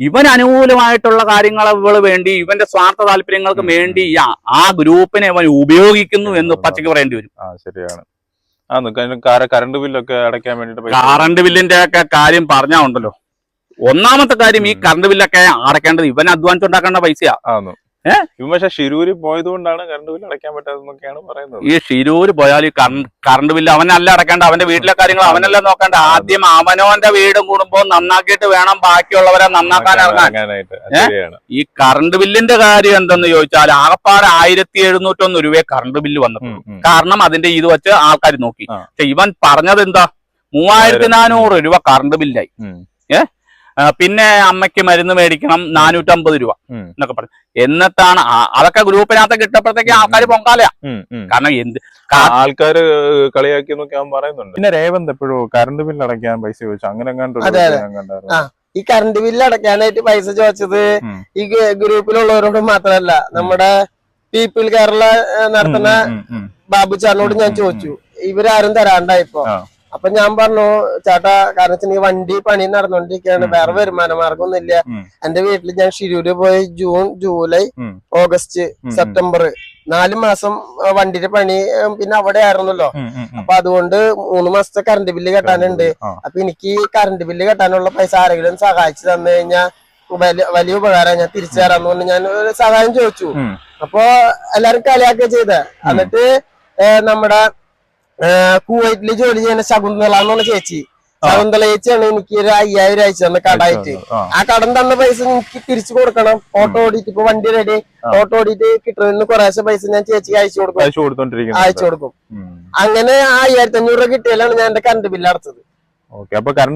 ഇവൻ അനുകൂലമായിട്ടുള്ള കാര്യങ്ങൾ വേണ്ടി ഇവന്റെ സ്വാർത്ഥ താല്പര്യങ്ങൾക്ക് വേണ്ടി ആ- ഗ്രൂപ്പിനെ അവൻ ഉപയോഗിക്കുന്നു എന്ന് പച്ചയ്ക്ക് പറയേണ്ടി വരും. ശരിയാണ്. കറണ്ട് ബില്ലൊക്കെ അടയ്ക്കാൻ വേണ്ടിട്ട് കറണ്ട് ബില്ലിന്റെ ഒക്കെ കാര്യം പറഞ്ഞാ ഉണ്ടല്ലോ. ഒന്നാമത്തെ കാര്യം ഈ. കറണ്ട് ബില്ലൊക്കെ അടക്കേണ്ടത് ഇവൻ അധ്വാനിച്ചുണ്ടാക്കേണ്ട പൈസയാ. ആന്നു ഏ? ഇവൻ പക്ഷെ ഷിരൂര് പോയത് കൊണ്ടാണ് കറണ്ട് ബില്ല് അടയ്ക്കാൻ പറ്റാതെന്നൊക്കെയാണ് പറയുന്നത്. ഈ ഷിരൂര് പോയാൽ ഈ കറണ്ട് ബില്ല് അവനല്ല അടക്കേണ്ട. അവന്റെ വീട്ടിലെ കാര്യങ്ങൾ അവനല്ല നോക്കേണ്ട. ആദ്യം അവനോന്റെ വീടും കുടുംബവും നന്നാക്കിയിട്ട് വേണം ബാക്കിയുള്ളവരെ നന്നാക്കാൻ ഇറങ്ങാൻ. ഈ കറണ്ട് ബില്ലിന്റെ കാര്യം എന്തെന്ന് ചോദിച്ചാൽ ആകപ്പാട് ആയിരത്തി എഴുന്നൂറ്റൊന്ന് രൂപയെ കറണ്ട് ബില്ല് വന്നു ഉം, ഉം. കാരണം അതിന്റെ ഇത് വെച്ച് ആൾക്കാർ നോക്കി. പക്ഷെ ഇവൻ പറഞ്ഞത് എന്താ മൂവായിരത്തി നാനൂറ് രൂപ കറണ്ട് ബില്ലായി ആ, പിന്നെ അമ്മയ്ക്ക് മരുന്ന് മേടിക്കണം നാനൂറ്റമ്പത് രൂപ എന്നൊക്കെ പറഞ്ഞു. എന്നിട്ടാണ് അതൊക്കെ ഗ്രൂപ്പിനകത്ത് കിട്ടപ്പോഴത്തേക്ക് ആൾക്കാർ പൊങ്കാലയാ. കാരണം എന്ത് ആൾക്കാർ ആൾക്കാര് കളിയാക്കി അവൻ പറയുന്നുണ്ട്. പിന്നെ രേവന്ത് എപ്പോഴും കറണ്ട് ബില്ല് അടയ്ക്കാൻ പൈസ ചോദിച്ചു. അങ്ങനെ. ഞാൻ. ഈ കറണ്ട് ബില്ല് അടയ്ക്കാനായിട്ട് പൈസ ചോദിച്ചത് ഈ ഗ്രൂ- ഗ്രൂപ്പിലുള്ളവരോട് മാത്രമല്ല നമ്മുടെ പീപ്പിൾ കേരള നടത്തുന്ന. ബാബു ചാറിനോട് ഞാൻ ചോദിച്ചു. ഇവരാരും തരാണ്ടായിപ്പോ. അപ്പൊ ഞാൻ പറഞ്ഞു ചേട്ടാ കാരണം വെച്ചാൽ വണ്ടി പണി നടന്നുകൊണ്ടിരിക്കുകയാണ് വേറെ. വരുമാന മാർഗമൊന്നും ഇല്ല എന്റെ വീട്ടിൽ ഞാൻ ഷിരൂര് പോയി ജൂൺ ജൂലൈ ഓഗസ്റ്റ് സെപ്റ്റംബർ നാല് മാസം വണ്ടിയുടെ പണി പിന്നെ അവിടെ ആയിരുന്നല്ലോ. അപ്പൊ അതുകൊണ്ട് മൂന്ന് മാസത്തെ കറണ്ട് ബില്ല് കെട്ടാനുണ്ട്. അപ്പൊ എനിക്ക് ഈ കറണ്ട് ബില്ല് കെട്ടാനുള്ള പൈസ ആരെങ്കിലും സഹായിച്ചു തന്നു കഴിഞ്ഞാൽ വലിയ വലിയ ഉപകാരം ഞാൻ തിരിച്ചു തരാന്ന് പറഞ്ഞ് ഞാൻ ഒരു സഹായം ചോദിച്ചു. അപ്പോ എല്ലാരും കളിയാക്കുക ചെയ്ത. എന്നിട്ട് നമ്മുടെ ഏഹ്, കുവൈറ്റിൽ ജോലി ചെയ്യുന്ന ശകുന്തള എന്ന് പറഞ്ഞ ചേച്ചി. ശകുന്തള ചേച്ചിയാണ് എനിക്ക് ഒരു അയ്യായിരം അയച്ചു തന്ന കടായിട്ട് ആ. കടം തന്ന പൈസ എനിക്ക് തിരിച്ചു കൊടുക്കണം. ഓട്ടോ ഓടിയിട്ട് ഇപ്പൊ വണ്ടി റെഡി. ഓട്ടോ ഓടിയിട്ട് കിട്ടുന്ന കുറേശ്ശെ പൈസ ഞാൻ ചേച്ചിക്ക് അയച്ചു കൊടുക്കും. അയച്ചു കൊടുക്കും. അങ്ങനെ ആ അയ്യായിരത്തി അഞ്ഞൂറ് രൂപ കിട്ടിയാലാണ് ഞാൻ എന്റെ കറണ്ട് ബില്ല് അടച്ചത്.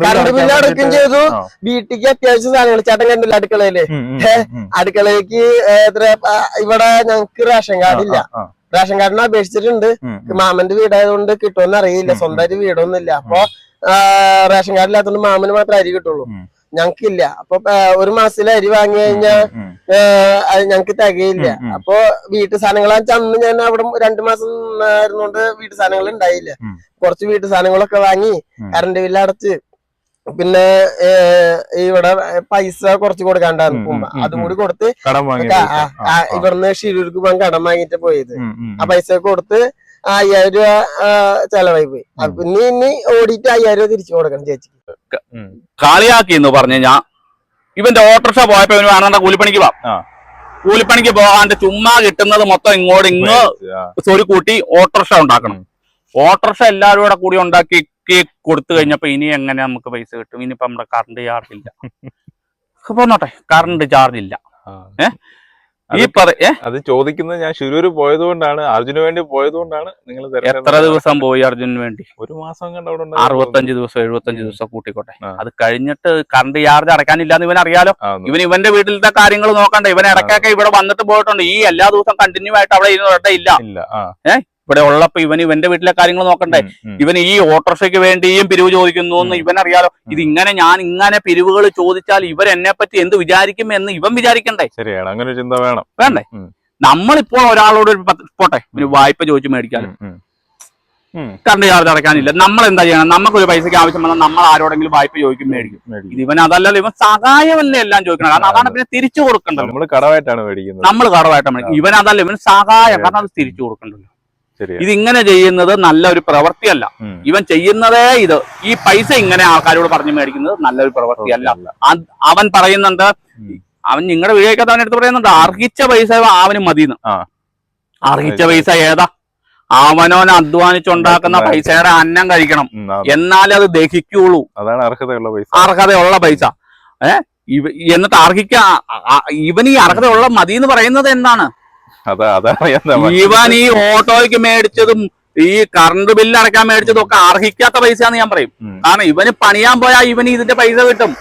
കറണ്ട് ബില്ല് അടക്കം ചെയ്തു. വീട്ടിക്ക് അത്യാവശ്യം സാധനങ്ങൾ. ചേട്ടൻ കണ്ടില്ല അടുക്കളയിൽ? ആ, ഇവിടെ ഞങ്ങക്ക് റേഷൻ കാർഡ് ഇല്ല. റേഷൻ കാർഡിന് അപേക്ഷിച്ചിട്ടുണ്ട്. മാമന്റെ വീടായതുകൊണ്ട് കിട്ടുമെന്ന് അറിയില്ല. സ്വന്തമായിട്ട് വീടൊന്നും ഇല്ല അപ്പൊ റേഷൻ കാർഡ് ഇല്ലാത്തതുകൊണ്ട് മാമന് മാത്രമേ അരി കിട്ടുള്ളൂ ഞങ്ങക്കില്ല ഞങ്ങൾക്കില്ല അപ്പൊ ഒരു മാസത്തിലെ അരി വാങ്ങി കഴിഞ്ഞാൽ. അത് ഞങ്ങക്ക് തികയില്ല. അപ്പൊ വീട്ടു സാധനങ്ങൾ അന്ന് ഞാൻ അവിടെ രണ്ടു മാസം ആയിരുന്നോണ്ട് വീട്ടു സാധനങ്ങൾ ഉണ്ടായില്ല കുറച്ച് വീട്ടു സാധനങ്ങളൊക്കെ വാങ്ങി. കറണ്ട് ബില്ല് അടച്ച് പിന്നെ ഏഹ്, ഇവിടെ പൈസ കുറച്ച് കൊടുക്കാണ്ടായിരുന്നു അതും കൂടി കൊടുത്ത് ഇവിടുന്ന് ഷിരൂർക്ക് പോകാൻ കടം വാങ്ങിട്ട് പോയത്. ആ പൈസ കൊടുത്ത് അയ്യായിരം രൂപ ചെലവായി പോയി. പിന്നെ ഇനി ഓടിയിട്ട് അയ്യായിരം രൂപ തിരിച്ചു കൊടുക്കണം ചേച്ചി കളിയാക്കി എന്ന് പറഞ്ഞു ഞാൻ ഇവന്റെ ഓട്ടോറിക്ഷ പോയപ്പോ ഇവന് വേണ്ട കൂലിപ്പണിക്ക് പോവാം. കൂലിപ്പണിക്ക് പോകാണ്ട് ചുമ്മാ കിട്ടുന്നത് മൊത്തം ഇങ്ങോട്ട് ഇങ്ങ് ഒരു കൂട്ടി ഓട്ടോറിക്ഷ ഉണ്ടാക്കണം. ഓട്ടോറിക്ഷ എല്ലാവരും കൂടെ കൂടി ഉണ്ടാക്കി കൊടുത്തു കഴിഞ്ഞപ്പോ ഇനി എങ്ങനെ നമുക്ക് പൈസ കിട്ടും? ഇനിയിപ്പോ നമ്മുടെ കറണ്ട് ചാർജ് ഇല്ല. പോന്നോട്ടെ കറണ്ട് ചാർജ് ഇല്ല. ഈ അത് ചോദിക്കുന്നത് ഞാൻ ശിരൂര് പോയത് കൊണ്ടാണ് അർജുന് വേണ്ടി പോയത് കൊണ്ടാണ് നിങ്ങൾ എത്ര ദിവസം പോയി അർജുന് വേണ്ടി? ഒരു മാസം കണ്ട്. അറുപത്തഞ്ച് ദിവസം എഴുപത്തഞ്ച് ദിവസം കൂട്ടിക്കോട്ടെ. അത് കഴിഞ്ഞിട്ട് കറണ്ട് ചാർജ് അടയ്ക്കാനില്ലാന്ന് ഇവൻ അറിയാലോ. ഇവൻ ഇവന്റെ വീട്ടിലത്തെ കാര്യങ്ങൾ നോക്കണ്ട. ഇവൻ ഇടയ്ക്കൊക്കെ ഇവിടെ വന്നിട്ട് പോയിട്ടുണ്ട്. ഈ എല്ലാ ദിവസവും കണ്ടിന്യൂ ആയിട്ട് അവിടെ ഇരുന്ന് ഇല്ല. ആ. ഇവിടെ ഉള്ളപ്പോ ഇവൻ ഇവന്റെ വീട്ടിലെ കാര്യങ്ങൾ നോക്കണ്ടേ. ഇവൻ ഈ ഓട്ടോറിക്ഷയ്ക്ക് വേണ്ടിയും പിരിവ് ചോദിക്കുന്നു എന്ന് ഇവൻ അറിയാലോ ഇത് ഇങ്ങനെ ഞാൻ ഇങ്ങനെ പിരിവുകൾ ചോദിച്ചാൽ ഇവർ എന്നെ പറ്റി എന്ത് വിചാരിക്കും എന്ന് ഇവൻ വിചാരിക്കണ്ടേ? ശരിയാണ്. അങ്ങനെ ചിന്ത വേണം. വേണ്ടേ. നമ്മളിപ്പോൾ ഒരാളോട് ഒരു പോട്ടെ ഒരു വായ്പ ചോദിച്ചു മേടിക്കാൻ കണ്ട് കറണ്ട് ചാർജ് അടയ്ക്കാനില്ല. നമ്മൾ എന്താ ചെയ്യണം? നമുക്കൊരു പൈസക്ക് ആവശ്യം വന്നാൽ നമ്മൾ ആരോടെങ്കിലും വായ്പ ചോദിക്കും മേടിക്കും. ഇത് ഇവൻ അതല്ലല്ലോ ഇവൻ സഹായമല്ലേ എല്ലാം ചോദിക്കണം. കാരണം അതാണ് പിന്നെ തിരിച്ചു കൊടുക്കണ്ടല്ലോ നമ്മൾ കടമായിട്ടാണ് മേടിക്കുന്നത്. നമ്മൾ കടവായിട്ടാണ് മേടിക്കുന്നത്. ഇവൻ അതല്ല ഇവൻ സഹായം. കാരണം അത് തിരിച്ചു കൊടുക്കണ്ടല്ലോ. ശരിയാ ഇങ്ങനെ ചെയ്യുന്നത് നല്ല ഒരു പ്രവൃത്തിയല്ല ഇവൻ ചെയ്യുന്നതേ ഇത്. ഈ പൈസ ഇങ്ങനെ ആൾക്കാരോട് പറഞ്ഞു മേടിക്കുന്നത് നല്ലൊരു പ്രവൃത്തിയല്ല. അവൻ പറയുന്നുണ്ട് അവൻ നിങ്ങളുടെ വിവേകത്തവൻ അവൻ എടുത്ത് പറയുന്നുണ്ട് അർഹിച്ച പൈസ അവന് മതിന്ന്. അർഹിച്ച പൈസ ഏതാ? അവനോൻ അധ്വാനിച്ചുണ്ടാക്കുന്ന പൈസയുടെ അന്നം കഴിക്കണം. എന്നാലേ അത് ദഹിക്കുള്ളൂ. അതാണ് അർഹതയുള്ള പൈസ. അർഹതയുള്ള പൈസ. ഏഹ് എന്നിട്ട് അർഹിക്ക ഇവൻ ഈ അർഹതയുള്ള മതി എന്ന് പറയുന്നത് എന്താണ്? അതാ ഇവൻ ഈ ഓട്ടോയ്ക്ക് മേടിച്ചതും ഈ കറണ്ട് ബില്ല് അടക്കാൻ മേടിച്ചതും ഒക്കെ അർഹിക്കാത്ത പൈസയാന്ന് ഞാൻ പറയും. കാരണം ഇവന് പണിയാൻ പോയാൽ ഇവന് ഇതിന്റെ പൈസ കിട്ടും.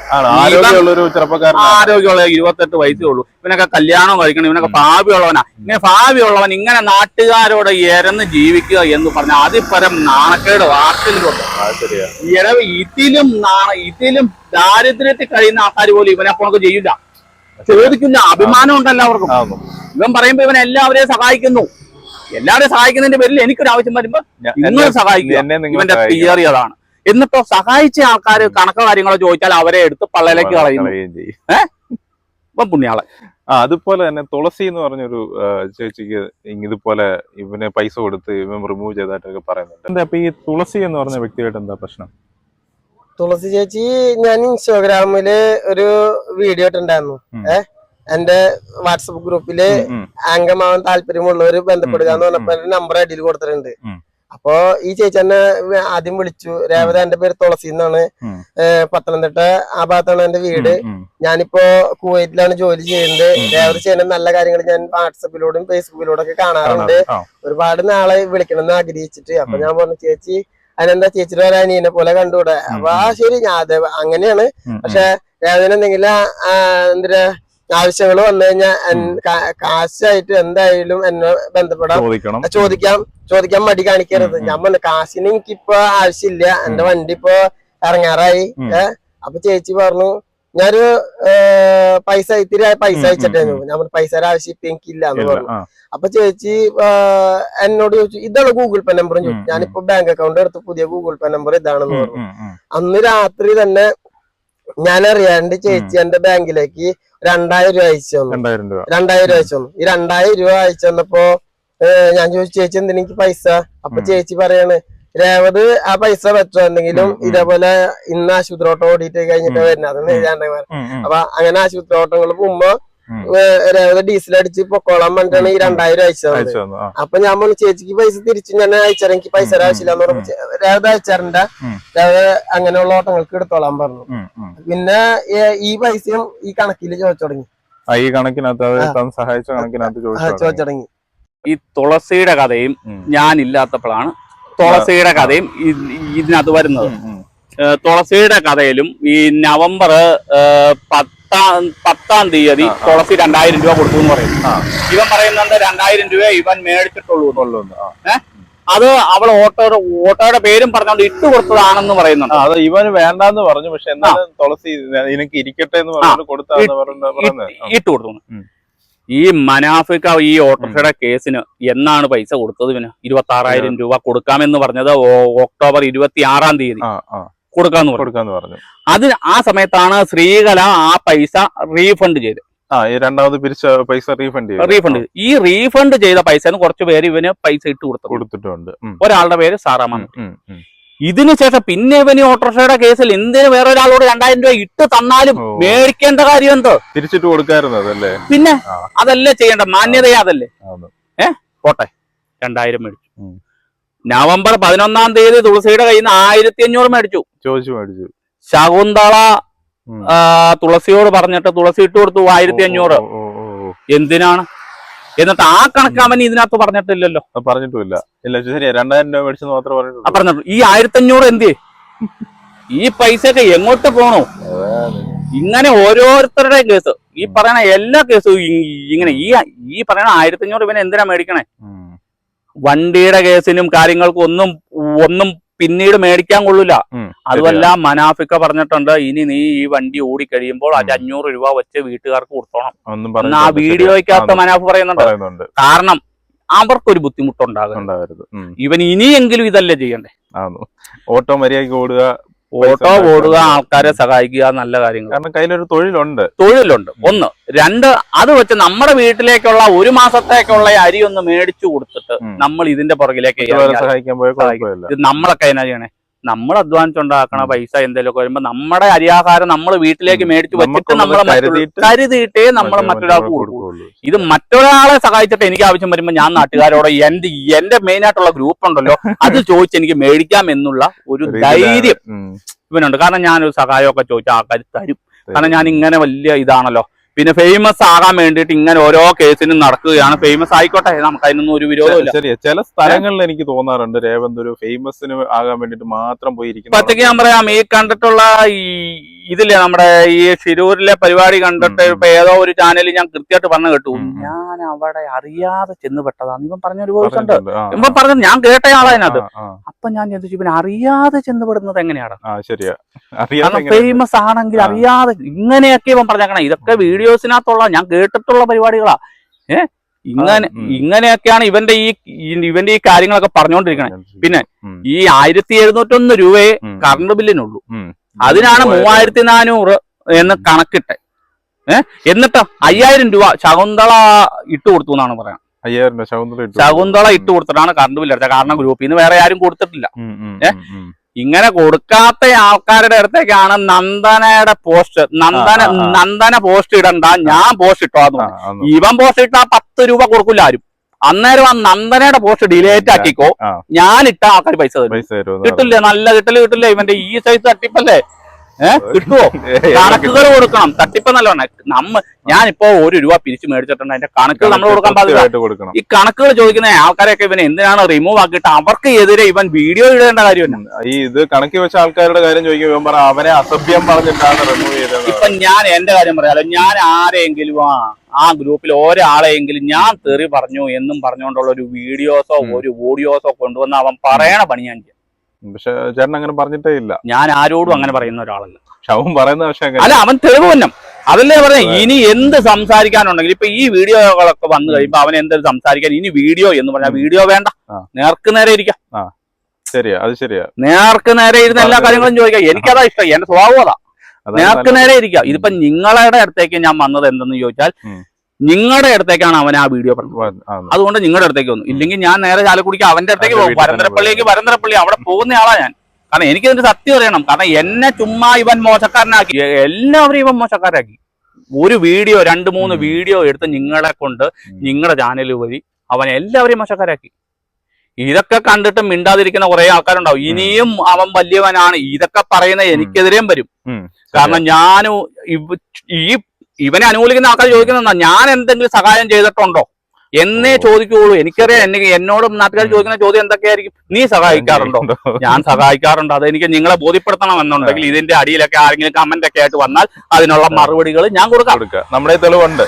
ആരോഗ്യമുള്ള ഇരുപത്തെട്ട് വയസ്സേ ഉള്ളൂ. ഇവനൊക്കെ കല്യാണം കഴിക്കണം ഇവനൊക്കെ ഭാവിയുള്ളവനാ. ഇങ്ങനെ ഭാവിയുള്ളവൻ ഇങ്ങനെ നാട്ടുകാരോട് ഇരന്ന് ജീവിക്കുക എന്ന് പറഞ്ഞ അതിപ്പരം നാണക്കേട് വാർത്തയിലുണ്ട്. ഇടവ് ഇതിലും നാണ ഇതിലും ദാരിദ്ര്യത്തിൽ കഴിയുന്ന ആൾക്കാർ പോലും ഇവനെ പോണൊക്കെ ചെയ്യില്ല ചോദിക്കില്ല അഭിമാനം ഉണ്ട് എല്ലാവർക്കും ഇവൻ പറയുമ്പോ ഇവൻ എല്ലാവരെയും സഹായിക്കുന്നു. എല്ലാവരെയും സഹായിക്കുന്നതിന്റെ പേരിൽ എനിക്കൊരു ആവശ്യം വരുമ്പോ നിങ്ങൾ സഹായിക്കുക. ഇവന്റെ. തിയറി അതാണ് എന്നിട്ടോ സഹായിച്ച ആൾക്കാർ കണക്ക കാര്യങ്ങളോ ചോദിച്ചാൽ അവരെ എടുത്ത് പള്ളയിലേക്ക് കളയും ഏഹ് ഇപ്പം പുണ്യാളെ ആ അതുപോലെ തന്നെ തുളസി എന്ന് പറഞ്ഞൊരു ചേച്ചിക്ക് ഇതുപോലെ ഇവന് പൈസ കൊടുത്ത് ഇവൻ റിമൂവ് ചെയ്തതായിട്ടൊക്കെ പറയുന്നുണ്ട്. എന്താ അപ്പൊ ഈ തുളസി എന്ന് പറഞ്ഞ വ്യക്തിയായിട്ട് എന്താ പ്രശ്നം? തുളസി ചേച്ചി ഞാൻ ഇൻസ്റ്റാഗ്രാമിൽ ഒരു വീഡിയോ ഇട്ടുണ്ടായിരുന്നു ഏഹ് എന്റെ വാട്സപ്പ് ഗ്രൂപ്പിൽ. അംഗമാവാൻ താല്പര്യമുള്ളവര് ബന്ധപ്പെടുക എന്ന് പറഞ്ഞപ്പോ എന്റെ നമ്പർ അടിയിൽ കൊടുത്തിട്ടുണ്ട്. അപ്പോ ഈ ചേച്ചി എന്നെ ആദ്യം വിളിച്ചു. രേവത എന്റെ പേര് തുളസി എന്നാണ്. പത്തനംതിട്ട ആ ഭാഗത്താണ് എന്റെ വീട്. ഞാനിപ്പോ കുവൈറ്റിലാണ് ജോലി ചെയ്യുന്നത്. രേവത ചെയ്യുന്ന നല്ല കാര്യങ്ങൾ ഞാൻ വാട്സപ്പിലൂടെയും ഫേസ്ബുക്കിലൂടെ ഒക്കെ കാണാറുണ്ട്. ഒരുപാട് നാളെ വിളിക്കണം എന്ന് ആഗ്രഹിച്ചിട്ട്. അപ്പൊ ഞാൻ പറഞ്ഞു ചേച്ചി അതിനെന്താ ചേച്ചിയുടെ ഒരു അനിയനെ പോലെ കണ്ടുകൂടെ? അപ്പൊ ആ ശരി ഞാൻ അതെ അങ്ങനെയാണ്. പക്ഷെ എന്തെങ്കിലും ആ, ആവശ്യങ്ങൾ വന്നു കഴിഞ്ഞാൽ കാശായിട്ട് എന്തായാലും എന്നെ ബന്ധപ്പെടാം. ചോദിക്കാം. ചോദിക്കാൻ മടി കാണിക്കരുത്. ഞാൻ പറഞ്ഞു കാശിന് എനിക്കിപ്പോ ആവശ്യമില്ല. എന്റെ വണ്ടി ഇപ്പൊ ഇറങ്ങാറായി. അപ്പൊ ചേച്ചി പറഞ്ഞു ഞാനൊരു പൈസ ഇത്തിരി പൈസ അയച്ചിട്ടായിരുന്നു. ഞാൻ പൈസയുടെ ആവശ്യം ഇപ്പൊ എനിക്കില്ല എന്ന് പറഞ്ഞു. അപ്പൊ ചേച്ചി എന്നോട് ചോദിച്ചു ഇതാണ് ഗൂഗിൾ പേ നമ്പർ ചോദിച്ചു. ഞാനിപ്പോ ബാങ്ക് അക്കൗണ്ട് എടുത്ത് പുതിയ ഗൂഗിൾ പേ നമ്പർ ഇതാണെന്ന് പറഞ്ഞു. അന്ന് രാത്രി തന്നെ ഞാൻ അറിയാണ്ട് ചേച്ചി എന്റെ ബാങ്കിലേക്ക് രണ്ടായിരം രൂപ അയച്ചു തന്നു. രണ്ടായിരം രൂപ. അയച്ചു തന്നു. ഈ രണ്ടായിരം രൂപ അയച്ചു തന്നപ്പോ ഞാൻ ചോദിച്ചു ചേച്ചി എന്തിനു എനിക്ക് പൈസ? അപ്പൊ ചേച്ചി പറയാണ് രേവത് ആ പൈസ ഉം. ഇതേപോലെ ഇന്ന് ആശുപത്രി ഓട്ടം ഓടിയിട്ട് കഴിഞ്ഞിട്ട്. വരുന്നത് അതൊന്നും ഉം. അപ്പൊ അങ്ങനെ ആശുപത്രി ഓട്ടങ്ങൾ പോകുമ്പോ. രേവത് ഡീസൽ അടിച്ച് പൊക്കോളാൻ പറഞ്ഞിട്ടാണ് ഈ. രണ്ടായിരം അയച്ചു തന്നത് അയച്ചു തന്നു ആ അപ്പൊ ഞാൻ പറഞ്ഞു ചേച്ചിക്ക് പൈസ തിരിച്ചു ഞാൻ അയച്ചാൽ എനിക്ക് പൈസ ആവശ്യമില്ല എന്ന് പറഞ്ഞു രേവത് ഉം. രേവത അങ്ങനെയുള്ള ഓട്ടങ്ങൾക്ക് എടുത്തോളാൻ പറഞ്ഞു. പിന്നെ ഈ പൈസയും ഈ കണക്കിൽ ചോദിച്ചു തുടങ്ങി ഈ കണക്കിനകത്ത് സഹായിച്ച കണക്കിനകത്ത് ചോദിച്ചു തുടങ്ങി ഈ തുളസിയുടെ കഥയും ഉം. തുളസിയുടെ കഥയും ഇതിനകത്ത് വരുന്നത്. തുളസിയുടെ കഥയിലും ഈ നവംബർ പത്താം പത്താം തീയതി. തുളസി രണ്ടായിരം രൂപ കൊടുത്തു എന്ന് പറയും. ഇവൻ പറയുന്നുണ്ട് രണ്ടായിരം രൂപ ഇവൻ മേടിച്ചിട്ടുള്ളൂ എന്നുള്ളൂ അത് അവൾ ഓട്ടോയുടെ ഓട്ടോയുടെ പേരും പറഞ്ഞുകൊണ്ട് ഇട്ട് കൊടുത്തതാണെന്ന് പറയുന്നുണ്ട്. അത് ഇവന് വേണ്ടെന്ന് പറഞ്ഞു. പക്ഷെ എന്നാലും തുളസി ഇരിക്കട്ടെ എന്ന് പറഞ്ഞു കൊടുത്തു ഇട്ട് കൊടുത്തു. ഈ മനാഫിക്ക ഈ ഓട്ടോറിക്ഷയുടെ കേസിന് എന്നാണ് പൈസ കൊടുത്തത് പിന്നെ? ഇരുപത്തി ആറായിരം രൂപ കൊടുക്കാമെന്ന് പറഞ്ഞത് ഒക്ടോബർ ഇരുപത്തി ആറാം തീയതി കൊടുക്കാന്ന് പറഞ്ഞു. കൊടുക്കാന്ന് പറഞ്ഞു. അതിന് ആ സമയത്താണ് ശ്രീകല ആ പൈസ റീഫണ്ട് ചെയ്ത് രണ്ടാമത് പിരിച്ച പൈസ റീഫണ്ട് ചെയ്തു. റീഫണ്ട് ഈ റീഫണ്ട് ചെയ്ത പൈസ കുറച്ച് പേര് ഇവന് പൈസ ഇട്ട് കൊടുത്തു. കൊടുത്തിട്ടുണ്ട്. ഒരാളുടെ പേര് സാറാമ്മ ഉം, ഉം. ഇതിനു ശേഷം പിന്നെ ഇവന് ഓട്ടോറിക്ഷയുടെ കേസിൽ എന്തിന് വേറെ ഒരാളോട് രണ്ടായിരം രൂപ ഇട്ട് തന്നാലും. മേടിക്കേണ്ട കാര്യം എന്തോ? തിരിച്ചിട്ട് കൊടുക്കാറുണ്ട് അല്ലേ പിന്നെ. അതല്ലേ ചെയ്യേണ്ട മാന്യതയെ അതല്ലേ? ഏ? പോട്ടെ. രണ്ടായിരം മേടിച്ചു. നവംബർ പതിനൊന്നാം തീയതി തുളസിയുടെ കയ്യിൽ നിന്ന് ആയിരത്തി അഞ്ഞൂറ് മേടിച്ചു. ചോദിച്ചു മേടിച്ചു. ശകുന്തള തുളസിയോട് പറഞ്ഞിട്ട് തുളസി ഇട്ട് കൊടുത്തു ആയിരത്തി അഞ്ഞൂറ്. എന്തിനാണ്? എന്നിട്ട് ആ കണക്ക് അവൻ ഇതിനകത്ത് പറഞ്ഞിട്ടില്ലല്ലോ. പറഞ്ഞിട്ടില്ല ഇല്ല ശരിയാ. രണ്ടായിരം രൂപ മേടിച്ചെന്ന് മാത്രമേ പറഞ്ഞിട്ടു ഈ ആയിരത്തി അഞ്ഞൂറ് എന്ത്? ഈ പൈസയൊക്കെ എങ്ങോട്ട് പോണോ? ഇങ്ങനെ ഓരോരുത്തരുടെ കേസ്. ഈ പറയണ എല്ലാ കേസും ഇങ്ങനെ ഈ ഈ പറയണ ആയിരത്തി ഇവനെ എന്തിനാ മേടിക്കണേ? വണ്ടിയുടെ കേസിനും കാര്യങ്ങൾക്കും ഒന്നും ഒന്നും പിന്നീട് മേടിക്കാൻ കൊള്ളൂല. ഉം. അതുമല്ല മനാഫിക്ക പറഞ്ഞിട്ടുണ്ട് ഇനി നീ ഈ വണ്ടി ഓടിക്കഴിയുമ്പോൾ അത് അഞ്ഞൂറ് രൂപ വെച്ച് വീട്ടുകാർക്ക് കൊടുത്തോണം. എന്ന് ആ. വീഡിയോയ്ക്കകത്ത് മനാഫ് പറയുന്നുണ്ട്. കാരണം അവർക്കൊരു ബുദ്ധിമുട്ടുണ്ടാകും. ഇവൻ ഇനിയെങ്കിലും ഇതല്ലേ ചെയ്യണ്ടേ? ഓട്ടോ മര്യാദയ്ക്ക് ഓടുക ഓട്ടോ. ഓടുക ആൾക്കാരെ സഹായിക്കുക നല്ല കാര്യങ്ങൾ കാരണം കയ്യിലൊരു തൊഴിലുണ്ട് തൊഴിലുണ്ട് ഒന്ന് രണ്ട് അത് വെച്ച് നമ്മുടെ വീട്ടിലേക്കുള്ള ഒരു മാസത്തേക്കുള്ള അരി ഒന്ന് മേടിച്ചു കൊടുത്തിട്ട് നമ്മൾ ഇതിന്റെ പുറകിലേക്ക് നമ്മളൊക്കെ എന്നാ ചെയ്യണേ നമ്മൾ അധ്വാനിച്ചുണ്ടാക്കണ. പൈസ എന്തെങ്കിലുമൊക്കെ വരുമ്പോ നമ്മുടെ അരിയാഹാരം നമ്മൾ വീട്ടിലേക്ക്. മേടിച്ചു വെച്ചിട്ട് നമ്മൾ കരുതിയിട്ട് നമ്മൾ മറ്റേ- മറ്റൊരാൾക്ക് കൊടുക്കൂ. ഇത് മറ്റൊരാളെ സഹായിച്ചിട്ട് എനിക്ക് ആവശ്യം വരുമ്പോൾ ഞാൻ നാട്ടുകാരോട് എന്റെ എന്റെ മെയിൻ ആയിട്ടുള്ള ഗ്രൂപ്പ് ഉണ്ടല്ലോ അത് ചോദിച്ച് എനിക്ക് മേടിക്കാം എന്നുള്ള ഒരു ധൈര്യം. ഇവനുണ്ട്. കാരണം ഞാനൊരു സഹായമൊക്കെ ചോദിച്ചാൽ ആൾക്കാർ തരും. കാരണം ഞാൻ ഇങ്ങനെ വലിയ ഇതാണല്ലോ. പിന്നെ ഫേമസ് ആകാൻ വേണ്ടിയിട്ട് ഇങ്ങനെ ഓരോ കേസിനും നടക്കുകയാണ്. ഫേമസ് ആയിക്കോട്ടെ നമുക്ക് അതിനൊന്നും ഒരു വിരോധമില്ല ശരി ചില സ്ഥലങ്ങളിൽ എനിക്ക് തോന്നാറുണ്ട് രേവന്ത് ഒരു ഫേമസിന് ആകാൻ വേണ്ടിട്ട് മാത്രം പോയിരിക്കും പച്ചക്ക് ഞാൻ പറയാം ഈ കണ്ടിട്ടുള്ള ഈ ഇതില്ലേ നമ്മുടെ ഈ ഷിരൂരിലെ പരിപാടി കണ്ടിട്ട്. ഇപ്പൊ ഏതോ ഒരു ചാനലിൽ ഞാൻ കൃത്യമായിട്ട് പറഞ്ഞു കേട്ടു. ഞാൻ അവിടെ അറിയാതെ ചെന്ന് പെട്ടതാണ്. ഇവൻ പറഞ്ഞൊരു വോയിസ് ഉണ്ട്. ഇവൻ പറഞ്ഞത് ഞാൻ കേട്ട ആളതിനകത്ത് അപ്പൊ ഞാൻ ചിന്തിച്ചു ഇവൻ അറിയാതെ ചെന്ന് പെടുന്നത് എങ്ങനെയാണ്? ഫേമസ് ആണെങ്കിൽ അറിയാതെ ഇങ്ങനെയൊക്കെ ഇവൻ പറഞ്ഞേക്കണം. ഇതൊക്കെ വീഡിയോസിനകത്തുള്ള ഞാൻ കേട്ടിട്ടുള്ള പരിപാടികളാ. ഏ? ഇങ്ങനെ ഇങ്ങനെയൊക്കെയാണ് ഇവന്റെ ഈ ഇവന്റെ ഈ കാര്യങ്ങളൊക്കെ പറഞ്ഞുകൊണ്ടിരിക്കണേ പിന്നെ ഈ ആയിരത്തി എഴുന്നൂറ്റൊന്ന് രൂപയെ കറണ്ട് ബില്ലിനുള്ളൂ അതിനാണ് മൂവായിരം. മൂവായിരത്തി നാനൂറ് എന്ന് കണക്കിട്ടെ. എന്നിട്ട് അയ്യായിരം രൂപ ശകുന്തള ഇട്ട് കൊടുത്തു എന്നാണ് പറയാം. അയ്യായിരം ശകുന്തള ഇട്ടു കൊടുത്തിട്ടാണ് കറണ്ട് ബില്ല് അടച്ചത്. കാരണം ഗ്രൂപ്പിൽ നിന്ന് വേറെ ആരും കൊടുത്തിട്ടില്ല. ഏ? ഉം. ഇങ്ങനെ കൊടുക്കാത്ത ആൾക്കാരുടെ അടുത്തേക്കാണ് നന്ദനയുടെ പോസ്റ്റ്. നന്ദന. നന്ദന പോസ്റ്റ് ഇടണ്ട ഞാൻ പോസ്റ്റ് ഇട്ടോന്ന്. ആന്നു. ഇവൻ പോസ്റ്റ് ഇട്ടാ പത്ത് രൂപ കൊടുക്കില്ല ആരും. അന്നേരം ആ നന്ദനയുടെ പോസ്റ്റ് ഡിലേറ്റ് ആക്കിക്കോ. ഞാൻ ഇട്ട ആൾക്കാർ പൈസ തരും. കിട്ടില്ല? നല്ല കിട്ടില്ല കിട്ടില്ല? ഇവന്റെ ഈ സൈസ് തട്ടിപ്പല്ലേ? ഏഹ് കിട്ടുവോ? കണക്കുകൾ കൊടുക്കണം. തട്ടിപ്പ് നല്ലോണം നമ്മ ഞാനിപ്പോ ഒരു രൂപ പിരിച്ചു മേടിച്ചിട്ടുണ്ട്. അതിന്റെ കണക്കുകൾ നമ്മൾ കൊടുക്കാൻ പാടില്ല. ഈ കണക്കുകൾ ചോദിക്കുന്ന ആൾക്കാരെയൊക്കെ ഇവനെ എന്തിനാണ് റിമൂവ് ആക്കിയിട്ട് അവർക്ക് എതിരെ ഇവൻ വീഡിയോ ഇടേണ്ട കാര്യമില്ല ഈ ഇത് കണക്കി വെച്ച ആൾക്കാരുടെ കാര്യം ചോദിക്കുമ്പോൾ ഇവൻ പറ അവനെ അസഭ്യം പറഞ്ഞിട്ടാണ് റിമൂവ് ചെയ്തത്. ഇപ്പൊ ഞാൻ എന്റെ കാര്യം പറയാലോ. ഞാൻ ആരെങ്കിലും ആ ആ ഗ്രൂപ്പിൽ ഒരാളെയെങ്കിലും ഞാൻ തെറി പറഞ്ഞു എന്നും പറഞ്ഞുകൊണ്ടുള്ള ഒരു വീഡിയോസോ ഒരു ഓഡിയോസോ കൊണ്ടുവന്ന് അവൻ പറയണ പണി ഞാൻ ചെയ്യും. പക്ഷെ ചേട്ടൻ അങ്ങനെ പറഞ്ഞിട്ടേ ഇല്ല. ഞാൻ ആരോടും അങ്ങനെ പറയുന്ന ഒരാളല്ല. പക്ഷെ അവൻ പറയുന്ന പക്ഷെ അല്ല അവൻ തെളിവ് വന്നം അതല്ലേ പറഞ്ഞ ഇനി എന്ത് സംസാരിക്കാനുണ്ടെങ്കിൽ ഇപ്പൊ ഈ വീഡിയോകളൊക്കെ വന്നു കഴിയുമ്പോ അവൻ എന്ത് സംസാരിക്കാൻ ഇനി വീഡിയോ എന്ന് പറഞ്ഞാൽ വീഡിയോ വേണ്ട. നേർക്കു നേരെ ഇരിക്കാം. ശരിയാ അത് ശരിയാ. നേർക്ക് നേരെ ഇരുന്ന് എല്ലാ. കാര്യങ്ങളും ചോദിക്കാം. എനിക്കതാ ഇഷ്ടം എന്റെ സ്വഭാവം അതാ. നേർക്ക് നേരെ ഇരിക്കാം. ഇതിപ്പോ നിങ്ങളുടെ അടുത്തേക്ക് ഞാൻ വന്നത് എന്തെന്ന് ചോദിച്ചാൽ. നിങ്ങളുടെ അടുത്തേക്കാണ് അവൻ ആ വീഡിയോ അതുകൊണ്ട് നിങ്ങളുടെ അടുത്തേക്ക് വന്നു. ഇല്ലെങ്കിൽ ഞാൻ നേരെ ചാലക്കുടിക്ക് അവന്റെ അടുത്തേക്ക് പോകും. പരന്തരപ്പള്ളിക്ക് പരന്തരപ്പള്ളി അവിടെ പോകുന്ന ആളാ ഞാൻ. കാരണം എനിക്ക് ഇതിന്റെ സത്യം അറിയണം. കാരണം എന്നെ ചുമ്മാ ഇവൻ മോശക്കാരനാക്കി. എല്ലാവരും ഇവൻ മോശക്കാരാക്കി ഒരു വീഡിയോ രണ്ട് മൂന്ന് വീഡിയോ എടുത്ത് നിങ്ങളെ കൊണ്ട് നിങ്ങളുടെ ചാനൽ വഴി അവൻ എല്ലാവരെയും മോശക്കാരാക്കി ഇതൊക്കെ കണ്ടിട്ട് മിണ്ടാതിരിക്കുന്ന കുറെ ആൾക്കാരുണ്ടാവും. ഇനിയും അവൻ വലിയവനാണ്. ഇതൊക്കെ പറയുന്ന എനിക്കെതിരെയും വരും. കാരണം ഞാനും ഈ ഇവനെ അനുകൂലിക്കുന്ന ആൾക്കാർ ചോദിക്കുന്ന ഞാൻ എന്തെങ്കിലും സഹായം ചെയ്തിട്ടുണ്ടോ? എന്നേ ചോദിക്കുള്ളൂ എനിക്കറിയാം എന്നെ എന്നോടും നാട്ടുകാർ ചോദിക്കുന്ന ചോദ്യം എന്തൊക്കെയായിരിക്കും? നീ സഹായിക്കാറുണ്ടോ? ഞാൻ സഹായിക്കാറുണ്ട്. അത് എനിക്ക് നിങ്ങളെ ബോധ്യപ്പെടുത്തണം എന്നുണ്ടെങ്കിൽ ഇതിന്റെ അടിയിലൊക്കെ ആരെങ്കിലും കമന്റ് ഒക്കെ ആയിട്ട് വന്നാൽ അതിനുള്ള മറുപടികൾ ഞാൻ കൊടുക്കാം. നമ്മുടെ തെളിവുണ്ട്.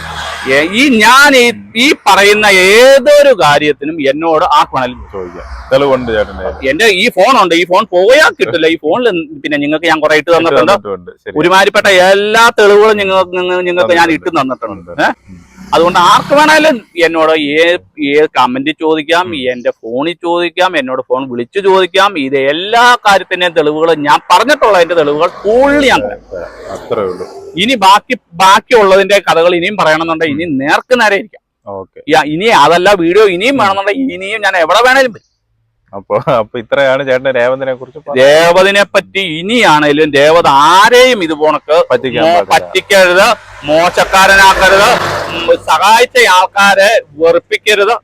ഈ ഞാൻ ഈ ഈ പറയുന്ന ഏതൊരു കാര്യത്തിനും എന്നോട് ആ വേണേലും ചോദിക്കാം തെളിവുണ്ട്. എന്റെ ഈ ഫോൺ ഉണ്ട് ഈ ഫോൺ പോയാൽ കിട്ടില്ല ഈ ഫോണിൽ പിന്നെ നിങ്ങൾക്ക് ഞാൻ കുറെ ഇട്ട് തന്നിട്ടുണ്ട്. ഒരുമാതിരിപ്പെട്ട എല്ലാ തെളിവുകളും നിങ്ങൾക്ക് നിങ്ങൾക്ക് ഞാൻ ഇട്ട് തന്നിട്ടുണ്ട്? അതുകൊണ്ട് ആർക്ക് വേണേലും എന്നോട് ഏ- ഏത് കമന്റ് ചോദിക്കാം എന്റെ ഫോണിൽ ചോദിക്കാം എന്നോട് ഫോൺ വിളിച്ചു ചോദിക്കാം. ഇത് എല്ലാ കാര്യത്തിന്റെയും തെളിവുകൾ ഞാൻ പറഞ്ഞിട്ടുള്ളതിന്റെ തെളിവുകൾ ഫുള്ളി ഞാൻ അത്രേ ഉള്ളൂ. ഇനി ബാക്കി ബാക്കിയുള്ളതിന്റെ കഥകൾ ഇനിയും പറയണമെന്നുണ്ടെങ്കിൽ ഇനി നേർക്ക് നേരെ ഇരിക്കാം. ഇനി അതല്ല വീഡിയോ ഇനിയും വേണമെന്നുണ്ടെങ്കിൽ ഇനിയും ഞാൻ എവിടെ വേണേലും വരും. അപ്പൊ അപ്പൊ ഇത്രയാണ് ചേട്ടൻ രേവതിനെ കുറിച്ച് ദേവതിനെ പറ്റി ഇനിയാണേലും ദേവത ആരെയും ഇതുപോണക്ക് പറ്റിക്കരുത് മോശക്കാരനാക്കരുത്. സഹായിച്ച ആൾക്കാരെ വെറുപ്പിക്കരുത്.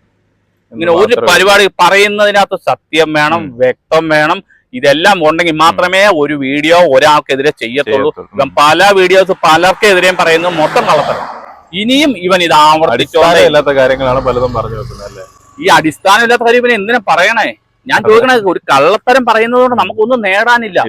ഇങ്ങനെ ഒരു പരിപാടി പറയുന്നതിനകത്ത് സത്യം വേണം. വ്യക്തം വേണം. ഇതെല്ലാം ഉണ്ടെങ്കിൽ മാത്രമേ ഒരു വീഡിയോ ഒരാൾക്കെതിരെ ചെയ്യത്തുള്ളൂ. ഇവൻ പല വീഡിയോസ് പലർക്കെതിരെയും പറയുന്നത് മൊത്തം കള്ളത്തരം. ഇനിയും ഇവൻ ഇത് ആവർത്തിച്ചോണ്ടേ കാര്യങ്ങളാണ് പലതും പറഞ്ഞു വെക്കുന്നത് അല്ലേ? ഈ അടിസ്ഥാനമില്ലാത്ത കാര്യം ഇവൻ എന്തിനാ പറയണേ? ഞാൻ ചോദിക്കണേ ഒരു കള്ളത്തരം പറയുന്നതുകൊണ്ട് നമുക്കൊന്നും നേടാനില്ല.